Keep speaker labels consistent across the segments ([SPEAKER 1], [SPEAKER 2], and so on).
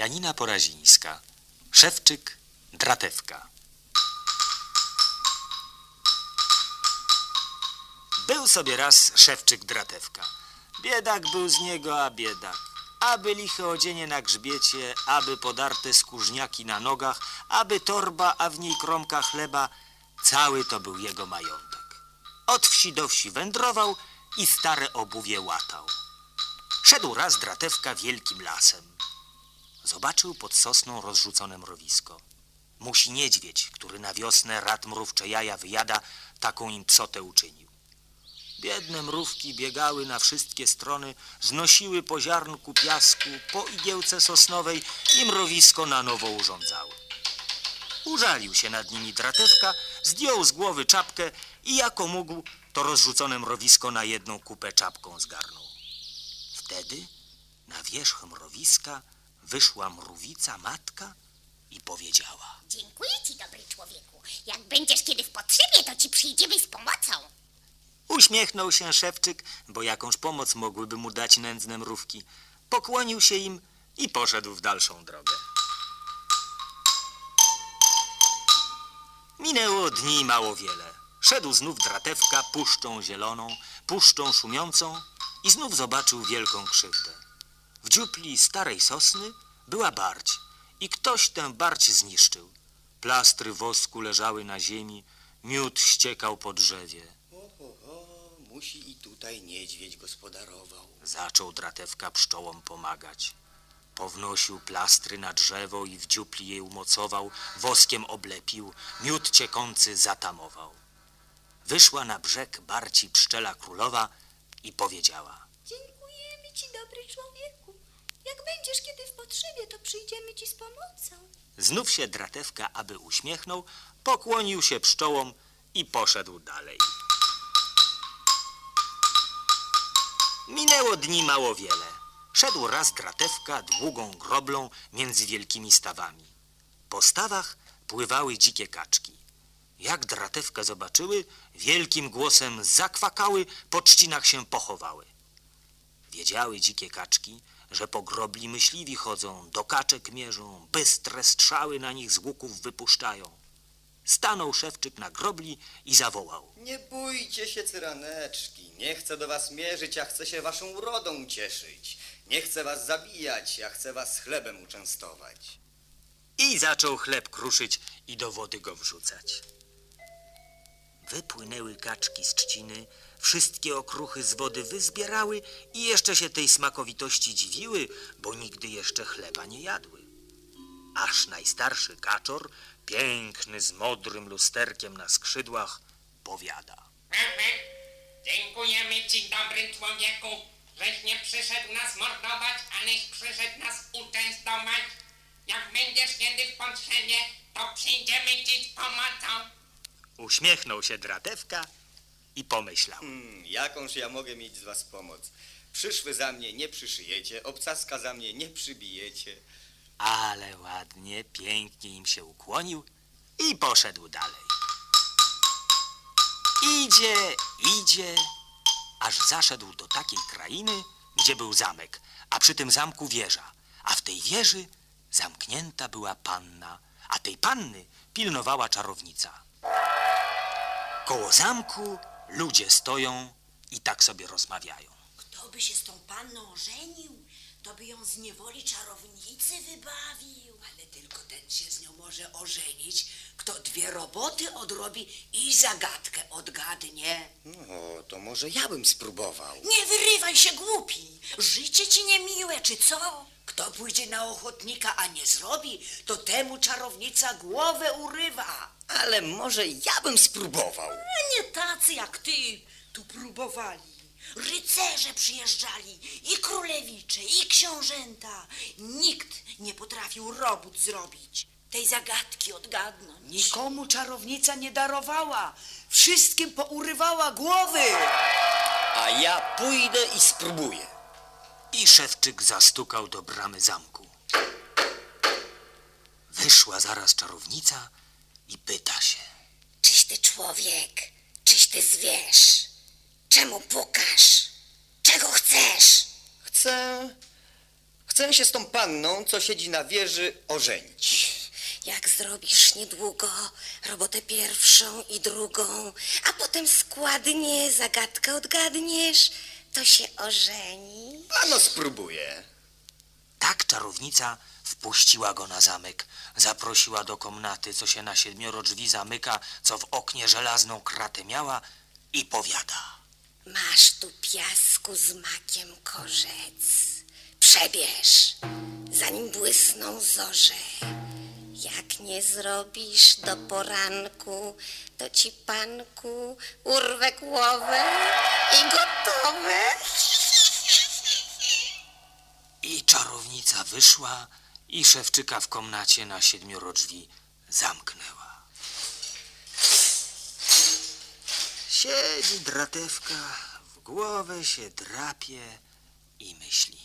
[SPEAKER 1] Janina Porazińska. Szewczyk, Dratewka. Był sobie raz szewczyk Dratewka. Biedak był z niego, a biedak. Aby liche odzienie na grzbiecie, aby podarte skórzniaki na nogach, aby torba, a w niej kromka chleba. Cały to był jego majątek. Od wsi do wsi wędrował i stare obuwie łatał. Szedł raz Dratewka wielkim lasem. Zobaczył pod sosną rozrzucone mrowisko. Musi niedźwiedź, który na wiosnę rad mrówcze jaja wyjada, taką im psotę uczynił. Biedne mrówki biegały na wszystkie strony, znosiły po ziarnku piasku, po igiełce sosnowej i mrowisko na nowo urządzały. Użalił się nad nimi Dratewka, zdjął z głowy czapkę i jako mógł to rozrzucone mrowisko na jedną kupę czapką zgarnął. Wtedy na wierzch mrowiska wyszła mrówica matka i powiedziała.
[SPEAKER 2] Dziękuję ci, dobry człowieku. Jak będziesz kiedy w potrzebie, to ci przyjdziemy z pomocą.
[SPEAKER 1] Uśmiechnął się szewczyk, bo jakąż pomoc mogłyby mu dać nędzne mrówki. Pokłonił się im i poszedł w dalszą drogę. Minęło dni mało wiele. Szedł znów dratewka puszczą zieloną, puszczą szumiącą i znów zobaczył wielką krzywdę. W dziupli starej sosny była barć i ktoś tę barć zniszczył. Plastry wosku leżały na ziemi, miód ściekał po drzewie.
[SPEAKER 3] Oho, musi i tutaj niedźwiedź gospodarował.
[SPEAKER 1] Zaczął dratewka pszczołom pomagać. Pownosił plastry na drzewo i w dziupli je umocował, woskiem oblepił, miód ciekący zatamował. Wyszła na brzeg barci pszczela królowa i powiedziała.
[SPEAKER 4] Dziękujemy ci, dobry człowieku. Jak będziesz kiedy w potrzebie, to przyjdziemy ci z pomocą.
[SPEAKER 1] Znów się dratewka, aby uśmiechnął, pokłonił się pszczołom i poszedł dalej. Minęło dni mało wiele. Szedł raz dratewka długą groblą między wielkimi stawami. Po stawach pływały dzikie kaczki. Jak dratewkę zobaczyły, wielkim głosem zakwakały, po trzcinach się pochowały. Wiedziały dzikie kaczki, że po grobli myśliwi chodzą, do kaczek mierzą, bystre strzały na nich z łuków wypuszczają. Stanął szewczyk na grobli i zawołał.
[SPEAKER 3] Nie bójcie się, cyraneczki. Nie chcę do was mierzyć, a chcę się waszą urodą cieszyć. Nie chcę was zabijać, a chcę was chlebem uczęstować.
[SPEAKER 1] I zaczął chleb kruszyć i do wody go wrzucać. Wypłynęły kaczki z trzciny, wszystkie okruchy z wody wyzbierały i jeszcze się tej smakowitości dziwiły, bo nigdy jeszcze chleba nie jadły. Aż najstarszy kaczor, piękny z modrym lusterkiem na skrzydłach, powiada.
[SPEAKER 5] Dziękujemy ci, dobry człowieku, żeś nie przyszedł nas mordować, aleś przyszedł nas uczęstować. Jak będziesz kiedy w potrzebie, to przyjdziemy ci z pomocą.
[SPEAKER 1] Uśmiechnął się dratewka i pomyślał.
[SPEAKER 3] Hmm, jakąż ja mogę mieć z was pomoc? Przyszły za mnie nie przyszyjecie, obcaska za mnie nie przybijecie.
[SPEAKER 1] Ale ładnie, pięknie im się ukłonił i poszedł dalej. Idzie, idzie, aż zaszedł do takiej krainy, gdzie był zamek, a przy tym zamku wieża, a w tej wieży zamknięta była panna, a tej panny pilnowała czarownica. Koło zamku ludzie stoją i tak sobie rozmawiają.
[SPEAKER 4] Kto by się z tą panną ożenił, to by ją z niewoli czarownicy wybawił. Ale tylko ten się z nią może ożenić, kto dwie roboty odrobi i zagadkę odgadnie.
[SPEAKER 3] No, to może ja bym spróbował.
[SPEAKER 4] Nie wyrywaj się, głupi. Życie ci niemiłe, czy co? Kto pójdzie na ochotnika, a nie zrobi, to temu czarownica głowę urywa.
[SPEAKER 3] Ale może ja bym spróbował.
[SPEAKER 4] A nie tacy jak ty tu próbowali. Rycerze przyjeżdżali, i królewicze, i książęta. Nikt nie potrafił robót zrobić. Tej zagadki odgadnąć. Nikomu czarownica nie darowała. Wszystkim pourywała głowy.
[SPEAKER 3] A ja pójdę i spróbuję.
[SPEAKER 1] I szewczyk zastukał do bramy zamku. Wyszła zaraz czarownica i pyta się.
[SPEAKER 2] Czyś ty człowiek, czyś ty zwierz? Czemu pukasz? Czego chcesz?
[SPEAKER 3] Chcę... Chcę się z tą panną, co siedzi na wieży, ożenić.
[SPEAKER 2] Jak zrobisz niedługo robotę pierwszą i drugą, a potem składnie zagadkę odgadniesz, to się ożeni.
[SPEAKER 3] Ano spróbuję.
[SPEAKER 1] Tak czarownica wpuściła go na zamek, zaprosiła do komnaty, co się na siedmioro drzwi zamyka, co w oknie żelazną kratę miała i powiada.
[SPEAKER 2] Masz tu piasku z makiem korzec. Przebierz, zanim błysną zorze. Jak nie zrobisz do poranku, to ci panku urwę głowę i gotowe.
[SPEAKER 1] I czarownica wyszła i szewczyka w komnacie na siedmioro drzwi zamknęła. Siedzi dratewka, w głowę się drapie i myśli.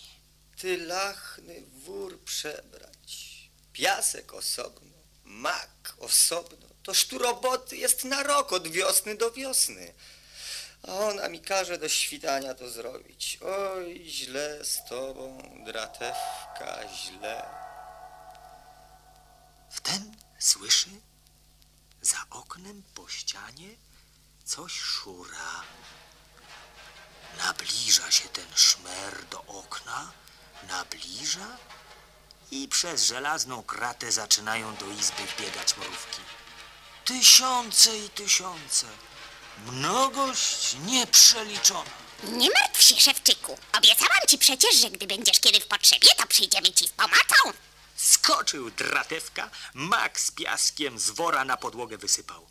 [SPEAKER 3] Ty lachny wór przebrać, piasek osobno, mak osobno. Toż tu roboty jest na rok od wiosny do wiosny. A ona mi każe do świtania to zrobić. Oj, źle z tobą, dratewka, źle.
[SPEAKER 1] Wtem słyszy za oknem po ścianie coś szura. Nabliża się ten szmer do okna, nabliża i przez żelazną kratę zaczynają do izby biegać mrówki. Tysiące i tysiące. Mnogość nieprzeliczona.
[SPEAKER 2] Nie martw się, szewczyku. Obiecałam ci przecież, że gdy będziesz kiedy w potrzebie, to przyjdziemy ci z pomocą.
[SPEAKER 1] Skoczył dratewka, mak z piaskiem z wora na podłogę wysypał.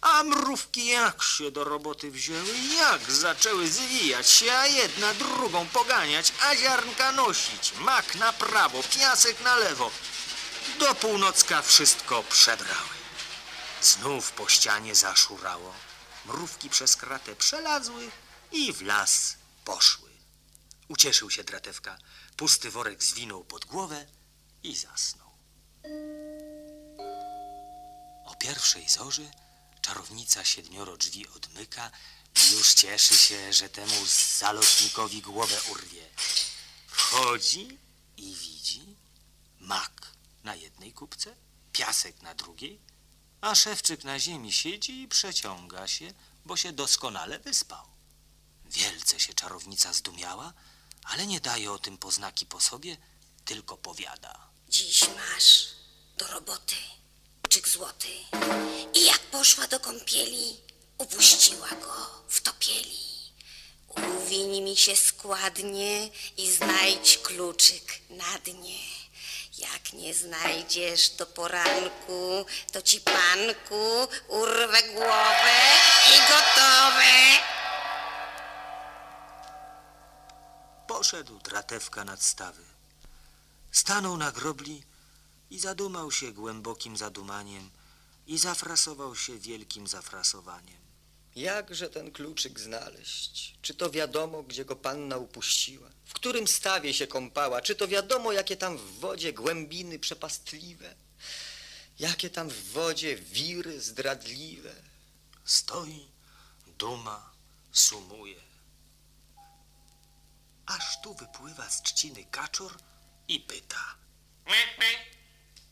[SPEAKER 1] A mrówki jak się do roboty wzięły, jak zaczęły zwijać się, a jedna drugą poganiać, a ziarnka nosić, mak na prawo, piasek na lewo. Do północka wszystko przebrały. Znów po ścianie zaszurało. Mrówki przez kratę przelazły i w las poszły. Ucieszył się dratewka, pusty worek zwinął pod głowę i zasnął. O pierwszej zorzy czarownica siedmioro drzwi odmyka i już cieszy się, że temu zalotnikowi głowę urwie. Wchodzi i widzi mak na jednej kubce, piasek na drugiej, a szewczyk na ziemi siedzi i przeciąga się, bo się doskonale wyspał. Wielce się czarownica zdumiała, ale nie daje o tym poznaki po sobie, tylko powiada.
[SPEAKER 2] Dziś masz do roboty czyk złoty. I jak poszła do kąpieli, upuściła go w topieli. Uwiń mi się składnie i znajdź kluczyk na dnie. Jak nie znajdziesz do poranku, to ci panku urwę głowę i gotowe.
[SPEAKER 1] Poszedł dratewka nad stawy. Stanął na grobli i zadumał się głębokim zadumaniem i zafrasował się wielkim zafrasowaniem.
[SPEAKER 3] Jakże ten kluczyk znaleźć? Czy to wiadomo, gdzie go panna upuściła? W którym stawie się kąpała? Czy to wiadomo, jakie tam w wodzie głębiny przepastliwe? Jakie tam w wodzie wiry zdradliwe?
[SPEAKER 1] Stoi, duma, sumuje. Aż tu wypływa z trzciny kaczor i pyta.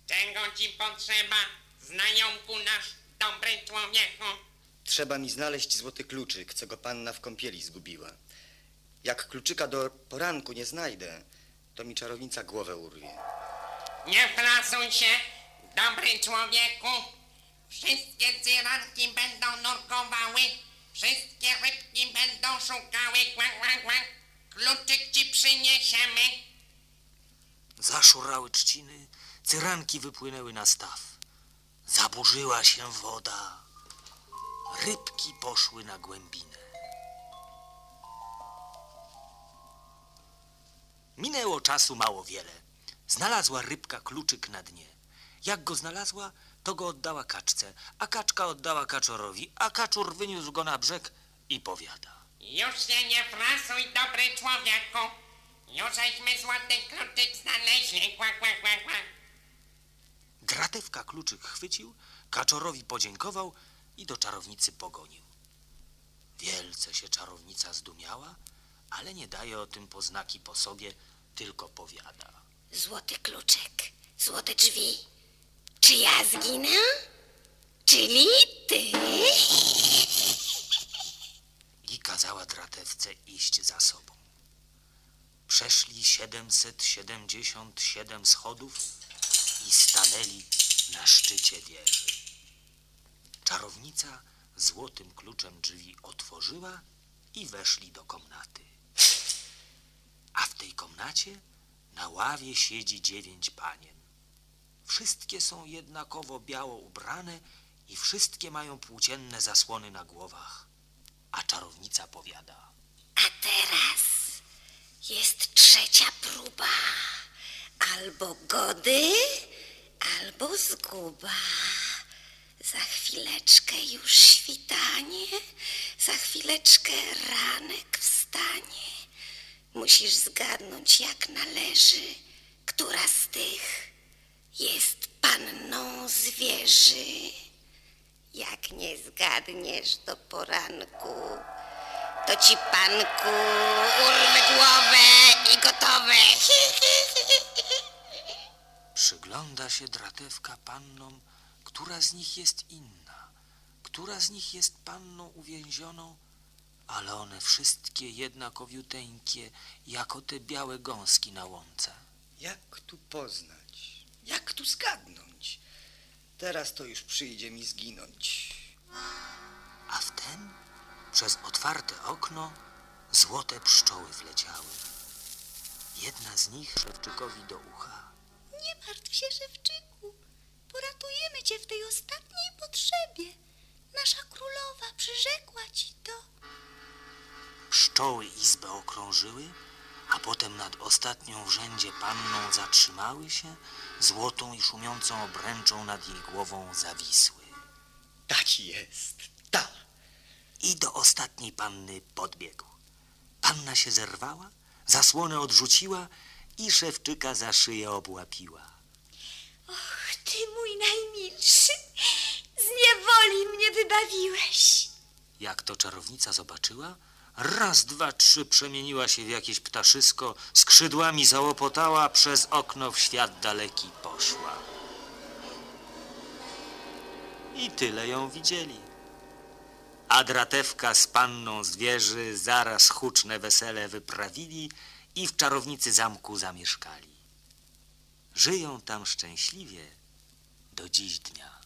[SPEAKER 5] Czego ci potrzeba, znajomku nasz, dobry człowieku?
[SPEAKER 3] Trzeba mi znaleźć złoty kluczyk, co go panna w kąpieli zgubiła. Jak kluczyka do poranku nie znajdę, to mi czarownica głowę urwie.
[SPEAKER 5] Nie frasuj się, dobry człowieku. Wszystkie cyranki będą nurkowały, wszystkie rybki będą szukały, kła, kła, kła. Kluczyk ci przyniesiemy.
[SPEAKER 1] Zaszurały trzciny, cyranki wypłynęły na staw. Zaburzyła się woda. Rybki poszły na głębinę. Minęło czasu mało wiele. Znalazła rybka kluczyk na dnie. Jak go znalazła, to go oddała kaczce, a kaczka oddała kaczorowi, a kaczor wyniósł go na brzeg i powiada.
[SPEAKER 5] Już się nie frasuj, dobry człowieku. Już żeśmy złoty kluczyk znaleźli, kła, kła, kła, kła.
[SPEAKER 1] Dratewka kluczyk chwycił, kaczorowi podziękował i do czarownicy pogonił. Wielce się czarownica zdumiała, ale nie daje o tym poznaki po sobie, tylko powiada.
[SPEAKER 2] Złoty kluczek, złote drzwi. Czy ja zginę? Czyli ty?
[SPEAKER 1] i kazała dratewce iść za sobą. Przeszli 777 schodów i stanęli na szczycie wieży. Czarownica złotym kluczem drzwi otworzyła i weszli do komnaty. A w tej komnacie na ławie siedzi dziewięć panien. Wszystkie są jednakowo biało ubrane i wszystkie mają płócienne zasłony na głowach. A czarownica powiada.
[SPEAKER 2] A teraz jest trzecia próba. Albo gody, albo zguba. Za chwileczkę już świtanie, za chwileczkę ranek wstanie. Musisz zgadnąć jak należy, która z tych jest panną zwierzy. Jak nie zgadniesz do poranku, to ci panku urwę głowę i gotowe.
[SPEAKER 1] Przygląda się dratewka pannom, która z nich jest inna, która z nich jest panną uwięzioną, ale one wszystkie jednakowiuteńkie, jako te białe gąski na łące.
[SPEAKER 3] Jak tu poznać? Jak tu zgadnąć? Teraz to już przyjdzie mi zginąć.
[SPEAKER 1] A wtem przez otwarte okno złote pszczoły wleciały. Jedna z nich Szewczykowi do ucha.
[SPEAKER 2] Nie martw się, Szewczyku. Poratujemy cię w tej ostatniej potrzebie. Nasza królowa przyrzekła ci to.
[SPEAKER 1] Pszczoły izbę okrążyły, a potem nad ostatnią w rzędzie panną zatrzymały się, złotą i szumiącą obręczą nad jej głową zawisły.
[SPEAKER 3] Ta ci jest.
[SPEAKER 1] I do ostatniej panny podbiegł. Panna się zerwała, zasłonę odrzuciła i szewczyka za szyję obłapiła.
[SPEAKER 2] Och, ty mój najmilszy, z niewoli mnie wybawiłeś.
[SPEAKER 1] Jak to czarownica zobaczyła, raz, dwa, trzy przemieniła się w jakieś ptaszysko, skrzydłami załopotała, przez okno w świat daleki poszła. I tyle ją widzieli. A dratewka z panną z wieży zaraz huczne wesele wyprawili i w czarownicy zamku zamieszkali. Żyją tam szczęśliwie do dziś dnia.